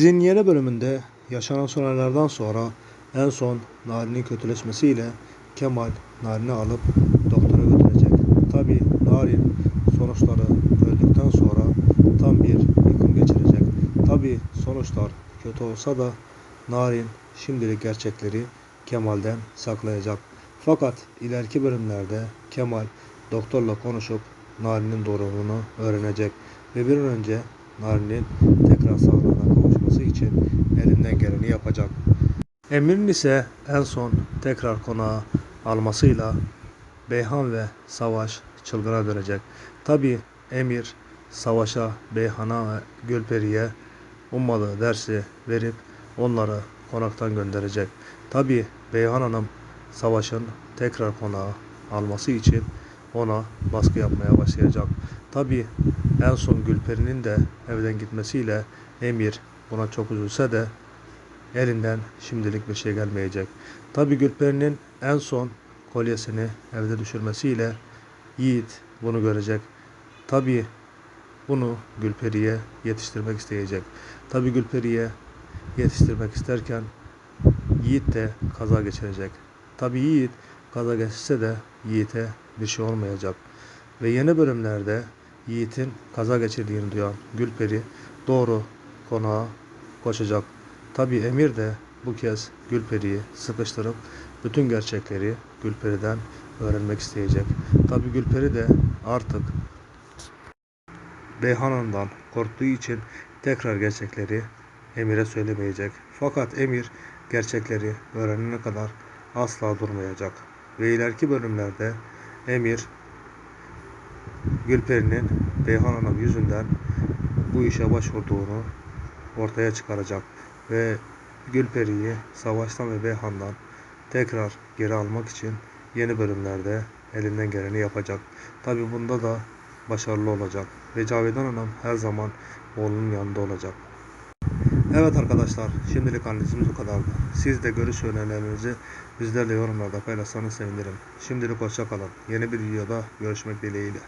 Dizinin yeni bölümünde yaşanan olaylardan sonra en son Narin'in kötüleşmesiyle Kemal Narin'i alıp doktora götürecek. Tabi Narin sonuçları öldükten sonra tam bir yıkım geçirecek. Tabi sonuçlar kötü olsa da Narin şimdilik gerçekleri Kemal'den saklayacak. Fakat ileriki bölümlerde Kemal doktorla konuşup Narin'in doğruluğunu öğrenecek ve bir an önce Narin'in tekrar sağlığına kavuşması için elinden geleni yapacak. Emir'in ise en son tekrar konağa almasıyla Beyhan ve Savaş çılgına dönecek. Tabi Emir Savaş'a, Beyhan'a ve Gülperi'ye ummadığı dersi verip onları konaktan gönderecek. Tabi Beyhan Hanım Savaş'ın tekrar konağa alması için ona baskı yapmaya başlayacak. Tabi en son Gülperi'nin de evden gitmesiyle Emir buna çok üzülse de elinden şimdilik bir şey gelmeyecek. Tabi Gülperi'nin en son kolyesini evde düşürmesiyle Yiğit bunu görecek. Tabi bunu Gülperi'ye yetiştirmek isteyecek. Tabi Gülperi'ye yetiştirmek isterken Yiğit de kaza geçirecek. Tabi Yiğit kaza geçirse de Yiğit'e bir şey olmayacak. Ve yeni bölümlerde Yiğit'in kaza geçirdiğini duyan Gülperi doğru konağa koşacak. Tabi Emir de bu kez Gülperi'yi sıkıştırıp bütün gerçekleri Gülperi'den öğrenmek isteyecek. Tabi Gülperi de artık Beyhan Hanım'dan korktuğu için tekrar gerçekleri Emir'e söylemeyecek. Fakat Emir gerçekleri öğrenene kadar asla durmayacak. Ve ileriki bölümlerde Emir Gülperi'nin Beyhan Hanım yüzünden bu işe başvurduğunu ortaya çıkaracak ve Gülperi'yi Savaş'tan ve Beyhan'dan tekrar geri almak için yeni bölümlerde elinden geleni yapacak. Tabi bunda da başarılı olacak ve Cavidan Hanım her zaman oğlunun yanında olacak. Evet arkadaşlar şimdilik analizimiz bu kadardı. Siz de görüş önerilerinizi bizlerle yorumlarda paylaşsanız sevinirim. Şimdilik hoşça kalın. Yeni bir videoda görüşmek dileğiyle.